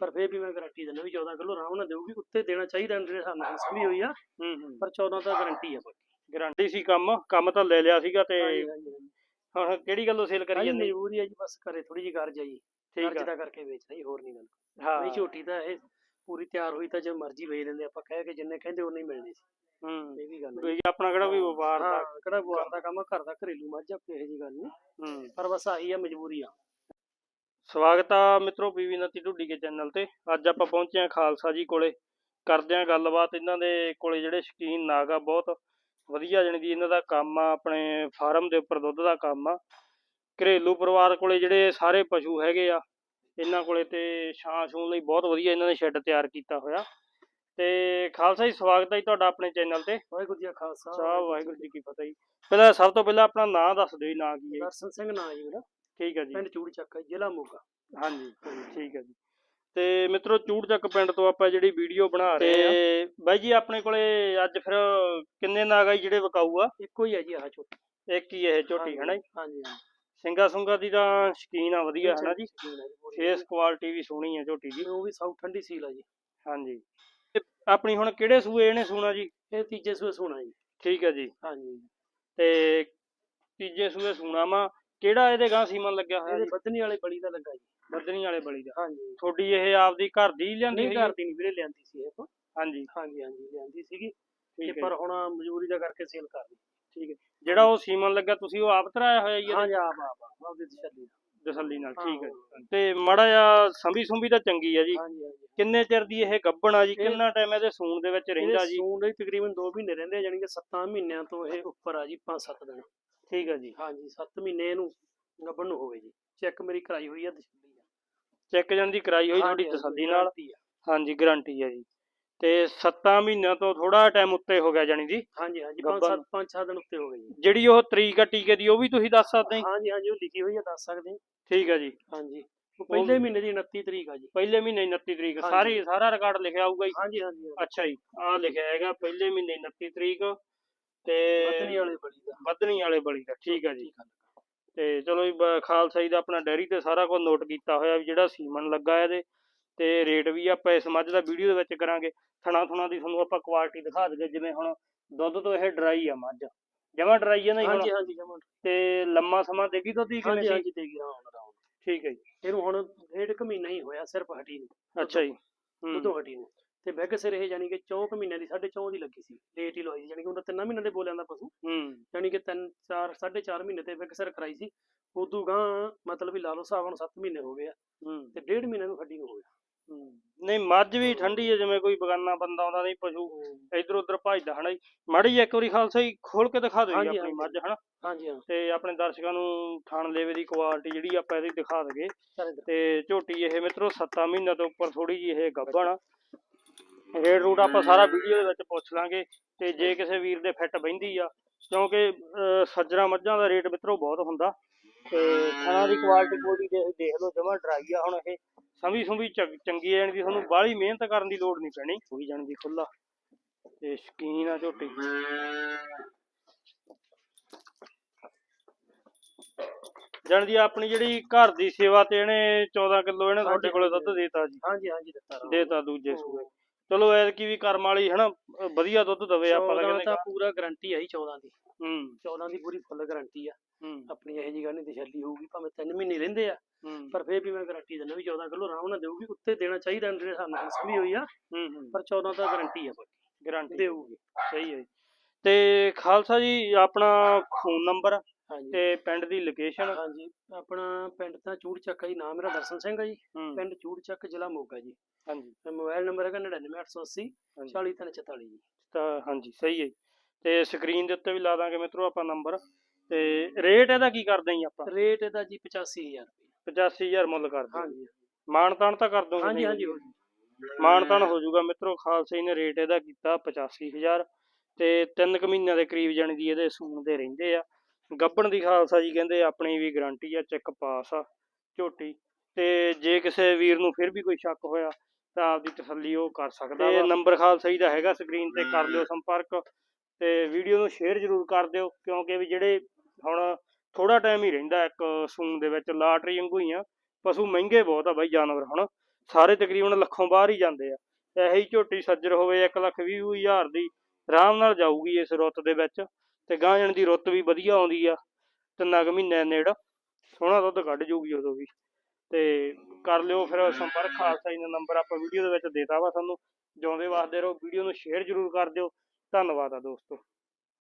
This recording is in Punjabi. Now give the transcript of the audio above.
ਪਰ ਫੇਰ ਵੀ ਮੈਂ ਗਾਰੰਟੀ ਦਿੰਦਾ ਵੀ 14 ਕਿਲੋ ਆਰਾਮ ਨਾਲ ਦੇਊਗੀ ਉੱਤੇ ਦੇਣਾ ਚਾਹੀਦਾ ਹਿਸਾਬ ਨਾਲ ਰਿਸਕ ਵੀ ਹੋਈ ਆ ਹੂੰ ਹੂੰ। ਪਰ 14 ਤਾਂ ਗਾਰੰਟੀ ਆ ਬਾਕੀ। ਗਾਰੰਟੀ ਸੀ ਕੰਮ ਕੰਮ ਤਾਂ ਲੈ ਲਿਆ ਸੀਗਾ ਤੇ ਹਾਂਜੀ ਹਾਂਜੀ ਹਾਂਜੀ। ਹੁਣ ਕਿਹੜੀ ਗੱਲੋਂ ਸੇਲ ਕਰੀ ਹਾਂਜੀ ਜਾਂਦੇ? ਮਜਬੂਰੀ ਆ ਜੀ ਬਸ ਘਰੇ ਥੋੜੀ ਜਿਹੀ ਕਰ ਜਾਈ ਠੀਕ ਆ। ਦਾ ਕਰਕੇ ਵੇਚਣਾ ਜੀ ਹੋਰ ਨਹੀਂ ਗੱਲ। ਹਾਂ। ਨਹੀਂ ਝੋਟੀ ਤਾਂ ਇਹ ਪੂਰੀ ਤਿਆਰ ਹੋਈ ਤਾਂ ਜੇ ਮਰਜ਼ੀ ਵੇਚ ਲੈਂਦੇ ਆਪਾਂ ਕਹਿ ਕੇ ਜਿੰਨੇ ਕਹਿੰਦੇ ਉਨੇ ਹੀ ਮਿਲਣੀ ਸੀ। ਹੂੰ। ਇਹ ਵੀ ਗੱਲ ਹੈ ਕੋਈ ਆਪਣਾ ਕਿਹੜਾ ਵੀ ਵਪਾਰ ਦਾ ਹਾਂ ਕਿਹੜਾ ਵਪਾਰ ਦਾ ਕੰਮ? ਆ ਘਰ ਦਾ ਘਰੇਲੂ ਮੱਝ ਆ ਕੋਈ ਇਹੋ ਜੀ ਗੱਲ ਨਹੀਂ ਹੂੰ। ਪਰ ਬਸ ਆਹੀ ਆ ਮਜਬੂਰੀ ਆ। ਸਵਾਗਤ ਆ ਮਿੱਤਰੋ ਪੀਵੀ ਨਤੀ ਢੁੱਡੀ ਕੇ ਚੈਨਲ ਤੇ। ਅੱਜ ਆਪਾਂ ਪਹੁੰਚੇ ਆ ਖਾਲਸਾ ਜੀ ਕੋਲੇ। ਕਰਦੇ ਆ ਗੱਲਬਾਤ ਇਹਨਾਂ ਦੇ ਕੋਲੇ ਜਿਹੜੇ ਸ਼ਕੀਨ ਨਾਗ ਆ ਬਹੁਤ ਵਧੀਆ ਜਾਣੀ ਦੀ ਇਹਨਾਂ ਦਾ ਕੰਮ ਆ ਆਪਣੇ ਫਾਰਮ ਦੇ ਉੱਪਰ ਦੁੱਧ ਦਾ ਕੰਮ ਆ। ਘਰੇਲੂ ਪਰਿਵਾਰ ਕੋਲੇ ਜਿਹੜੇ ਸਾਰੇ ਪਸ਼ੂ ਹੈਗੇ ਆ ਇਹਨਾਂ ਕੋਲੇ ਤੇ ਛਾਂ ਛੂਣ ਲਈ ਬਹੁਤ ਵਧੀਆ ਇਹਨਾਂ ਨੇ ਸ਼ੈੱਡ ਤਿਆਰ ਕੀਤਾ ਹੋਇਆ। ਤੇ ਖਾਲਸਾ ਜੀ ਸਵਾਗਤ ਹੈ ਤੁਹਾਡਾ ਆਪਣੇ ਚੈਨਲ ਤੇ। ਵਾਹਿਗੁਰੂ ਜੀ ਕਾ ਖਾਲਸਾ। ਵਾਹਿਗੁਰੂ ਜੀ ਕੀ ਫਤਿਹ ਪਹਿਲਾਂ ਸਭ ਤੋਂ ਪਹਿਲਾਂ ਆਪਣਾ ਨਾਂ ਦੱਸ ਦਿਓ ਜੀ ਨਾਂ ਕੀ ਹੈ? ਦਰਸ਼ਨ ਸਿੰਘ ਨਾਂ ਜੀ ਮੇਰਾ। ਠੀਕ ਹੈ ਜੀ। ਪਿੰਡ ਚੂੜੀ ਚੱਕ ਜ਼ਿਲ੍ਹਾ ਮੋਗਾ। ਹਾਂਜੀ ਠੀਕ ਹੈ ਜੀ। ਤੇ ਮਿੱਤਰੋ ਚੂੜਚੱਕ ਪਿੰਡ ਤੋਂ ਆਪਾਂ ਜਿਹੜੀ ਵੀਡੀਓ ਬਣਾ ਰਹੇ ਆ ਤੇ ਬਾਈ ਜੀ ਆਪਣੇ ਕੋਲੇ ਅੱਜ ਫਿਰ ਕਿੰਨੇ ਨਾਗ ਆ ਜੀ ਜਿਹੜੇ ਵਿਕਾਊ ਆ? ਇੱਕੋ ਹੀ ਆ ਜੀ ਆਹ ਝੋਟੀ ਇੱਕ ਹੀ ਇਹ ਝੋਟੀ ਹੈ ਨਾ ਜੀ? ਹਾਂਜੀ ਹਾਂਜੀ। ਸਿੰਗਾ ਸੁੰਗਾ ਦੀ ਤਾਂ ਸ਼ਕੀਨ ਆ ਵਧੀਆ ਹੈ ਨਾ ਜੀ? ਸ਼ਕੀਨ ਆ ਜੀ ਪੂਰੀ। ਫੇਸ ਕੁਆਲਿਟੀ ਵੀ ਸੋਹਣੀ ਆ ਝੋਟੀ ਦੀ ਉਹ ਵੀ ਸਭ ਠੰਡੀ ਸੀਲ ਆ ਜੀ। ਹਾਂਜੀ। ਤੇ ਆਪਣੀ ਹੁਣ ਕਿਹੜੇ ਸੂਏ ਇਹਨੇ ਸੂਣਾ ਜੀ? ਇਹ ਤੀਜੇ ਸੂਏ ਸੋਣਾ ਜੀ। ਠੀਕ ਹੈ ਜੀ। ਹਾਂਜੀ। ਤੇ ਤੀਜੇ ਸੂਏ ਸੂਣਾ ਵਾ। ਕਿਹੜਾ ਇਹਦੇ ਗਾਂ ਸੀਮਨ ਲੱਗਿਆ ਹੋਇਆ ਇਹਦੇ ਜੀ? ਬੱਦਨੀ ਵਾਲੇ ਬਲੀ ਦਾ ਲੱਗਾ ਜੀ। ਬੱਦਨੀ ਵਾਲੇ ਬਲੀ ਦਾ। ਹਾਂਜੀ। ਤੁਹਾਡੀ ਇਹ ਆਪਦੀ ਘਰ ਦੀ ਲਿਆਂਦੀ ਨਹੀਂ ਹੋਈ? ਘਰ ਦੀ ਨਹੀਂ ਵੀਰੇ ਲਿਆਂਦੀ ਸੀ ਇਹ ਤੋਂ। ਹਾਂਜੀ। ਹਾਂਜੀ ਹਾਂਜੀ ਲਿਆਂਦੀ ਸੀਗੀ। ਠੀਕ ਤੇ ਹੈ ਪਰ ਹੁਣ ਮਜਬੂਰੀ ਦਾ ਕਰਕੇ ਸੇਲ ਕਰ ਲਈ। ਠੀਕ ਹੈ। ਜਿਹੜਾ ਉਹ ਸੀਮਨ ਲੱਗਾ ਤੁਸੀਂ ਉਹ ਆਪ ਤਰਾਇਆ ਹੋਇਆ ਜੀ ਹਾਂਜੀ ਆਪ ਆਪ ਆਪ ਆਪਦੇ ਤਸੱਲੀ ਨਾਲ। ਤਸੱਲੀ ਨਾਲ ਠੀਕ ਹੈ। ਤੇ ਮਾੜਾ ਜਿਹਾ ਸੰਭੀ ਸੁੰਭੀ ਤਾਂ ਚੰਗੀ ਆ ਜੀ। ਹਾਂਜੀ ਹਾਂਜੀ। ਕਿੰਨੇ ਚਿਰ ਦੀ ਇਹ ਗੱਭਣ ਆ ਜੀ? ਇਹ- ਕਿੰਨਾ ਟਾਈਮ ਇਹਦੇ ਸੂਣ ਦੇ ਵਿੱਚ ਰਹਿੰਦਾ ਇਹਦੇ ਜੀ? ਸੂਣ ਦੇ ਤਕਰੀਬਨ 2 ਮਹੀਨੇ ਰਹਿੰਦੇ ਆ ਜਾਨੀ ਕਿ 7 ਮਹੀਨਿਆਂ ਤੋਂ ਇਹ ਉੱਪਰ ਆ ਜੀ 5-7 ਦਿਨ। ਠੀਕ ਹੈ ਜੀ। ਹਾਂਜੀ 7 ਮਹੀਨੇ ਇਹਨੂੰ ਗੱਭਣ ਨੂੰ ਹੋਵੇ ਜੀ। ਚੈੱਕ ਮੇਰੀ ਕਰਾਈ ਹੋਈ ਆ ਤਸੱਲੀ ਆ। ਚੈੱਕ ਜਣ ਦੀ ਕਰਾਈ ਹੋਈ ਤੁਹਾਡੀ ਤਸੱਲੀ ਨਾਲ। ਹਾਂਜੀ ਗਾਰੰਟੀ ਹੈ ਜੀ। ਤੇ 7 ਮਹੀਨਿਆਂ ਤੋਂ ਥੋੜਾ ਟਾਈਮ ਉੱਤੇ ਹੋ ਗਿਆ ਜਾਨੀ ਦੀ ਹਾਂਜੀ ਹਾਂਜੀ ਗੱਭਣ 5-7 5-7 ਦਿਨ ਉੱਤੇ ਹੋ ਗਏ ਜੀ। ਜਿਹੜੀ ਉਹ ਤਰੀਕ ਆ ਟੀਕੇ ਦੀ ਉਹ ਵੀ ਤੁਸੀਂ ਦੱਸ ਸਕਦੇ ਜੀ ਹਾਂਜੀ ਹਾਂਜੀ ਉਹ ਲਿਖੀ ਹੋਈ ਆ ਦੱਸ ਸਕਦੇ ਹਾਂ। ਠੀਕ ਹੈ ਜੀ। ਹਾਂਜੀ ਪਹਿਲੇ ਮਹੀਨੇ ਦੀ 29 ਤਰੀਕ ਆ ਜੀ। ਪਹਿਲੇ ਮਹੀਨੇ 29 ਤਰੀਕ। ਸਾਰੀ ਸਾਰਾ ਰਿਕਾਰਡ ਲਿਖਿਆ ਆਊਗਾ ਜੀ। ਹਾਂਜੀ ਹਾਂਜੀ। ਅੱਛਾ ਜੀ ਆ ਲਿਖਿਆ ਹੈਗਾ ਪਹਿਲੇ ਮਹੀਨੇ 29 ਤਰੀਕ। ਤੇ ਬੱਦਨੀ ਵਾਲੇ ਬਲੀ ਦਾ ਵਧਣੀ ਵਾਲੇ ਬਲੀ ਦਾ ਠੀਕ ਹੈ ਜੀ। ਤੇ ਚਲੋ ਜੀ ਖਾਲਸਾ ਜੀ ਦਾ ਆਪਣਾ ਡੈਰੀ ਤੇ ਸਾਰਾ ਕੁਝ ਨੋਟ ਕੀਤਾ ਹੋਇਆ ਵੀ ਜਿਹੜਾ ਸੀਮਨ ਲੱਗਾ ਇਹਦੇ। ਤੇ ਰੇਟ ਵੀ ਆਪਾਂ ਇਸ ਮੱਝ ਦਾ ਵੀਡੀਓ ਦੇ ਵਿੱਚ ਕਰਾਂਗੇ। ਥਣਾ ਥੁਣਾ ਦੀ ਤੁਹਾਨੂੰ ਆਪਾਂ ਕੁਆਲਿਟੀ ਦਿਖਾ ਦਈਏ ਜਿਵੇਂ ਹੁਣ ਦੁੱਧ ਤੋਂ ਇਹ ਡਰਾਈ ਆ ਮੱਝ। ਜਮਾ ਡਰਾਈ ਆ ਨਾ ਜੀ ਹਾਂਜੀ ਹਾਂਜੀ ਜਮਨ ਤੇ ਲੰਮਾ ਸਮਾਂ ਦੇਗੀ ਦੁੱਧ ਦੀ ਕਿਵੇਂ ਹਾਂਜੀ ਸੀ? ਹਾਂਜੀ ਹੁਣ ਰਾਉਣ ਠੀਕ ਹੈ ਜੀ। ਇਹਨੂੰ ਹੁਣ ਡੇਢ ਕੁ ਮਹੀਨਾ ਹੀ ਹੋਇਆ ਸਿਰਫ ਹਟੀ ਨੂੰ। ਅੱਛਾ ਜੀ। ਹੂੰ। ਉਦੋਂ ਹਟੀ ਨੂੰ। ਤੇ ਬੈਗ ਸਿਰ ਇਹ ਜਾਨੀ ਕਿ 4 ਮਹੀਨਿਆਂ ਦੀ 4.5 ਦੀ ਲੱਗੀ ਸੀ ਲੇਟ ਹੀ ਲਵਾਈ ਸੀ ਜਾਨੀ ਕਿ ਉਹਦਾ ਤਿੰਨਾਂ ਮਹੀਨਿਆਂ ਦੇ ਬੋਲਿਆਂ ਦਾ ਪਸ਼ੂ। ਹੂੰ। ਜਾਨੀ ਕਿ 3 4 4.5 ਮਹੀਨੇ ਤੇ ਬੈਗ ਸਿਰ ਕਰਾਈ ਸੀ। ਉਦੋਂ ਗਾਂ ਮਤਲਬ ਵੀ ਲਾ ਲਓ ਹੁਣ 7 ਮਹੀਨੇ ਹੋ ਗਏ ਆ। ਤੇ ਡੇਢ ਮਹੀਨੇ ਨੂੰ ਹੱਡੀ ਨੂੰ ਹੋ ਗਿਆ। ਹੂੰ। ਨਹੀਂ ਮੱਝ ਵੀ ਠੰਡੀ ਹੈ ਜਿਵੇਂ ਕੋਈ ਬਗਾਨਾ ਬੰਦਾ ਆਉਂਦਾ ਨਹੀਂ ਪਸ਼ੂ ਇਧਰ ਉਧਰ ਭਜਦਾ ਹਨਾ ਮਾੜੀ ਇੱਕ ਵਾਰੀ ਖਾਲਸਾ ਜੀ ਖੋਲ ਕੇ ਦਿਖਾ ਦਿਓ ਜੀ ਆਪਣੀ। ਮੱਝ ਹਨਾ। ਹਾਂਜੀ ਹਾਂ। ਤੇ ਆਪਣੇ ਦਰਸ਼ਕਾਂ ਨੂੰ ਥਣ ਲੇਵੇ ਦੀ ਕੁਆਲਿਟੀ ਜਿਹੜੀ ਆਪਾਂ ਇਹਦੀ ਦਿਖਾ ਇੱਧਰ। ਤੇ ਝੋਟੀ ਇਹ ਮਿੱਤਰੋ 7 ਮਹੀਨਿਆਂ ਤੋਂ ਉੱਪਰ ਥੋੜੀ ਜੀ ਇਹ ਗੱਭਣ ਰੇਡ ਰੂਟ ਆਪਾਂ ਸਾਰਾ ਵੀਡੀਓ ਦੇ ਵਿੱਚ ਪੁੱਛ ਲਾਂਗੇ ਤੇ ਜੇ ਕਿਸੇ ਵੀਰ ਦੇ ਫਿੱਟ ਬਹਿੰਦੀ ਆ ਕਿਉਂਕਿ ਸੱਜਰਾ ਮੱਝਾਂ ਦਾ ਰੇਟ ਮਿੱਤਰੋ ਬਹੁਤ ਹੁੰਦਾ। ਤੇ ਥਣਾ ਦੀ ਕੁਆਲਿਟੀ ਕੋਈ ਦੇਖ ਲਓ ਜਮਾ ਡਰਾਈ ਆ ਹੁਣ ਇਹ। ਸੰਭੀ ਸੁੰਭੀ ਚੰ- ਚੰਗੀ ਜਾਣੀ ਦੀ ਤੁਹਾਨੂੰ ਬਾਹਲੀ ਮਿਹਨਤ ਕਰਨ ਦੀ ਲੋੜ ਨਹੀਂ ਪੈਣੀ। ਹੋਈ ਜਾਣੀ ਦੀ ਖੁੱਲਾ ਤੇ ਸ਼ਕੀਨ ਆ ਝੋਟੀ। ਜਾਣੀ ਦੀ ਆਪਣੀ ਜਿਹੜੀ ਘਰ ਦੀ ਸੇਵਾ ਤੇ ਇਹਨੇ 14 ਕਿਲੋ ਇਹਨੇ ਤੁਹਾਡੇ ਕੋਲੇ। ਦੁੱਧ ਦੇਤਾ ਜੀ। ਹਾਂਜੀ ਹਾਂਜੀ ਦਿੱਤਾ। ਦੇਤਾ ਦੂਜੇ ਸੂਏ। ਚਲੋ ਐਤਕੀ ਵੀ ਕਰਮ ਵਾਲੀ ਹਨਾ ਵਧੀਆ ਦੁੱਧ ਦਵੇ ਆਪਾਂ ਤਾਂ 14 ਕਹਿੰਦੇ ਤਾਂ ਪੂਰਾ ਗਾਰੰਟੀ ਆਈ 14 ਦੀ। ਹੂੰ। 14 ਦੀ ਪੂਰੀ ਫੁੱਲ ਗਾਰੰਟੀ ਆ। ਆਪਣੀ ਇਹ ਜੀ ਗੱਲ ਨਹੀਂ ਤਸੱਲੀ ਹੋਊਗੀ ਭਾਵੇਂ 3 ਮਹੀਨੇ ਰਹਿੰਦੇ ਆ ਪਰ ਫੇਰ ਵੀ ਮੈਂ ਗਾਰੰਟੀ ਦਿੰਦਾ ਵੀ 14 ਕਿਲੋ ਆਰਾਮ ਨਾਲ ਦੇਊਗੀ ਉੱਤੇ ਦੇਣਾ ਚਾਹੀਦਾ ਹਿਸਾਬ ਨਾਲ risk ਵੀ ਹੋਈ ਆ ਪਰ 14 ਤਾਂ ਗਾਰੰਟੀ ਆ ਬਾਕੀ। ਗਾਰੰਟੀ ਦੇਊਗੀ। ਸਹੀ ਹੈ। ਤੇ ਖਾਲਸਾ ਜੀ ਆਪਣਾ ਫੋਨ ਨੰਬਰ ਤੇ ਪਿੰਡ ਦੀ ਲੋਕੇਸ਼ਨ ਹਾਂਜੀ ਆਪਣਾ ਪਿੰਡ ਤਾਂ ਚੂੜ ਚੱਕ ਆ ਜੀ ਨਾਮ ਮੇਰਾ ਦਰਸ਼ਨ ਸਿੰਘ ਆ ਜੀ। ਹੂੰ। ਪਿੰਡ ਚੂੜ ਚੱਕ ਜ਼ਿਲ੍ਹਾ ਮੋਗਾ ਜੀ। ਹਾਂਜੀ। ਤੇ ਮੋਬਾਈਲ ਨੰਬਰ ਹੈਗਾ 99880 ਹਾਂਜੀ। 40344 ਜੀ। ਤਾਂ ਹਾਂਜੀ ਸਹੀ ਹੈ। ਤੇ ਸਕਰੀਨ ਦੇ ਉੱਤੇ ਵੀ ਲਾ ਦਾਂਗੇ ਮਿੱਤਰੋ ਆਪਾਂ ਨੰਬਰ ਤੇ ਰੇਟ ਇਹਦਾ ਕੀ ਕਰਦੇ ਜੀ ਆਪਾਂ? ਰੇਟ ਇਹਦਾ ਜੀ 85000 ਰੁਪਏ। 85000 ਮੁੱਲ ਕਰਦੇ ਹਾਂਜੀ। ਮਾਣ ਤਾਣ ਤਾਂ ਕਰ ਦੋਗੇ ਹਾਂਜੀ? ਹਾਂਜੀ ਹੋ। ਮਾਣ ਤਾਣ ਹੋ ਜਾਊਗਾ ਮਿੱਤਰੋ ਖਾਲਸੇ ਨੇ ਰੇਟ ਇਹਦਾ ਕੀਤਾ 85000 ਤੇ 3 ਕੁ ਮਹੀਨਿਆਂ ਦੇ ਕਰੀਬ ਜਾਣੀ ਦੀ ਇਹਦੇ ਸੂਣ ਦੇ ਰਹਿੰਦੇ ਆ। ਗੱਬਣ ਦੀ ਖਾਲਸਾ ਜੀ ਕਹਿੰਦੇ ਆਪਣੀ ਵੀ ਗਾਰੰਟੀ ਆ ਚੈੱਕ ਪਾਸ ਆ ਝੋਟੀ। ਤੇ ਜੇ ਕਿਸੇ ਵੀਰ ਨੂੰ ਫਿਰ ਵੀ ਕੋਈ ਸ਼ੱਕ ਹੋਇਆ ਤਾਂ ਆਪਦੀ ਤਸੱਲੀ ਉਹ ਕਰ ਸਕਦਾ ਤੇ ਨੰਬਰ ਖਾਲਸਾ ਜੀ ਦਾ ਹੈਗਾ ਸਕਰੀਨ ਤੇ ਕਰ ਲਿਓ ਸੰਪਰਕ। ਤੇ ਵੀਡੀਓ ਨੂੰ ਸ਼ੇਅਰ ਜ਼ਰੂਰ ਕਰ ਦਿਓ ਕਿਉਂਕਿ ਵੀ ਜਿਹੜੇ ਹੁਣ ਥੋੜਾ ਟਾਈਮ ਹੀ ਰਹਿੰਦਾ ਇੱਕ ਸੂਣ ਦੇ ਵਿੱਚ ਲਾਟਰੀ ਵਾਂਗੂ ਹੀ ਆ। ਪਸ਼ੂ ਮਹਿੰਗੇ ਬਹੁਤ ਆ ਬਾਈ ਜਾਨਵਰ ਹੁਣ। ਸਾਰੇ ਤਕਰੀਬਨ ਲੱਖੋਂ ਬਾਹਰ ਹੀ ਜਾਂਦੇ ਆ। ਇਹੀ ਝੋਟੀ ਸੱਜਰ ਹੋਵੇ 1 ਲੱਖ ਵੀਹ ਵੀਹ ਹਜ਼ਾਰ ਦੀ ਆਰਾਮ ਨਾਲ ਜਾਊਗੀ ਇਸ ਰੁੱਤ ਦੇ ਵਿੱਚ। ਤੇ ਗਾਂਜਣ ਦੀ ਰੁੱਤ ਵੀ ਵਧੀਆ ਆਉਂਦੀ ਆ, ਤਿੰਨਾਂ ਕੁ ਮਹੀਨਿਆਂ ਨੇੜ ਸੋਹਣਾ ਦੁੱਧ ਕੱਢ ਜੂਗੀ ਉਦੋਂ ਵੀ। ਤੇ ਕਰ ਲਿਓ ਫਿਰ ਸੰਪਰਕ, ਖਾਲਸਾ ਜੀ ਦਾ ਨੰਬਰ ਆਪਾਂ ਵੀਡੀਓ ਦੇ ਵਿੱਚ ਦੇਤਾ ਵਾ ਤੁਹਾਨੂੰ। ਜਿਉਂਦੇ ਵਾਸਤੇ ਰਹੋ, ਵੀਡੀਓ ਨੂੰ ਸ਼ੇਅਰ ਜ਼ਰੂਰ ਕਰ ਦਿਓ। ਧੰਨਵਾਦ ਆ ਦੋਸਤੋ।